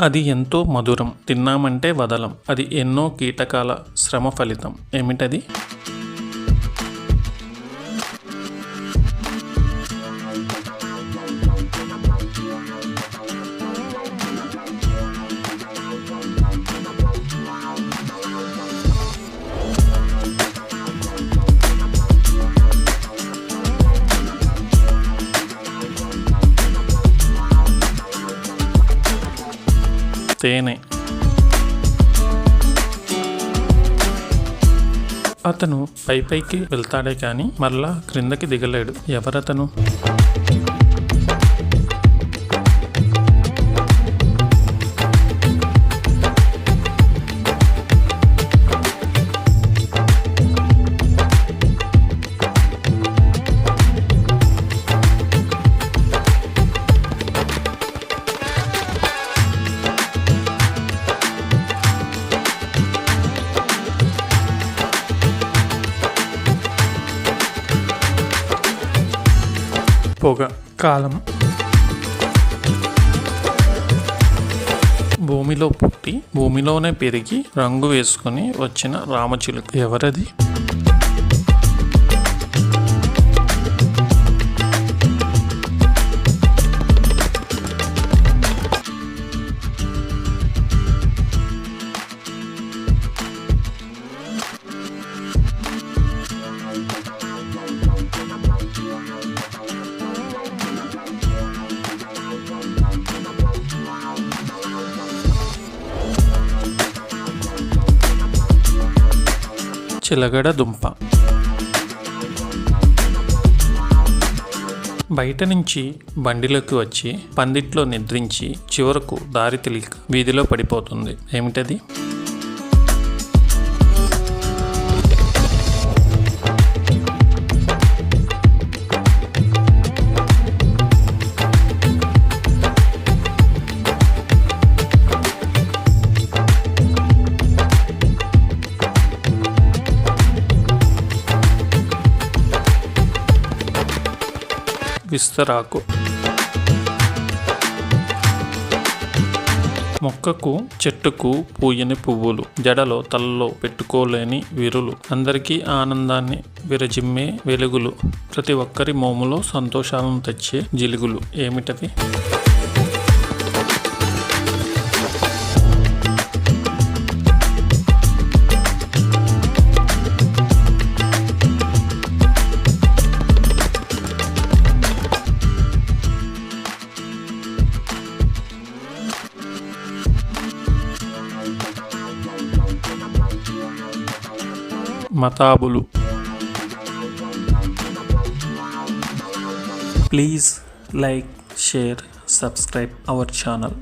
అది ఎంతో మధురం. తిన్నామంటే వదలం. అది ఎన్నో కీటకాల శ్రమ ఫలితం ఏమిటది? తేనె. అతను పై పైకి వెళ్తాడే కానీ మరలా క్రిందకి దిగలేడు. ఎవరతను? పొగ కాలం. భూమిలో పుట్టి భూమిలోనే పెరిగి రంగు వేసుకొని వచ్చిన రామచిలుక. ఎవరది? చిలగడ దుంప. బయట నుంచి బండిలోకి వచ్చి పందిట్లో నిద్రించి చివరకు దారి తెలియక వీధిలో పడిపోతుంది. ఏమిటది? విస్తరాకు. మొక్కకు చెట్టుకు పూయని పువ్వులు జడలో తలలో పెట్టుకోలేని విరులు. అందరికీ ఆనందాన్ని విరజిమ్మే వెలుగులు. ప్రతి ఒక్కరి మోములో సంతోషాలను తెచ్చే జిలుగులు. ఏమిటవి? మతాబులు. Please like share subscribe our channel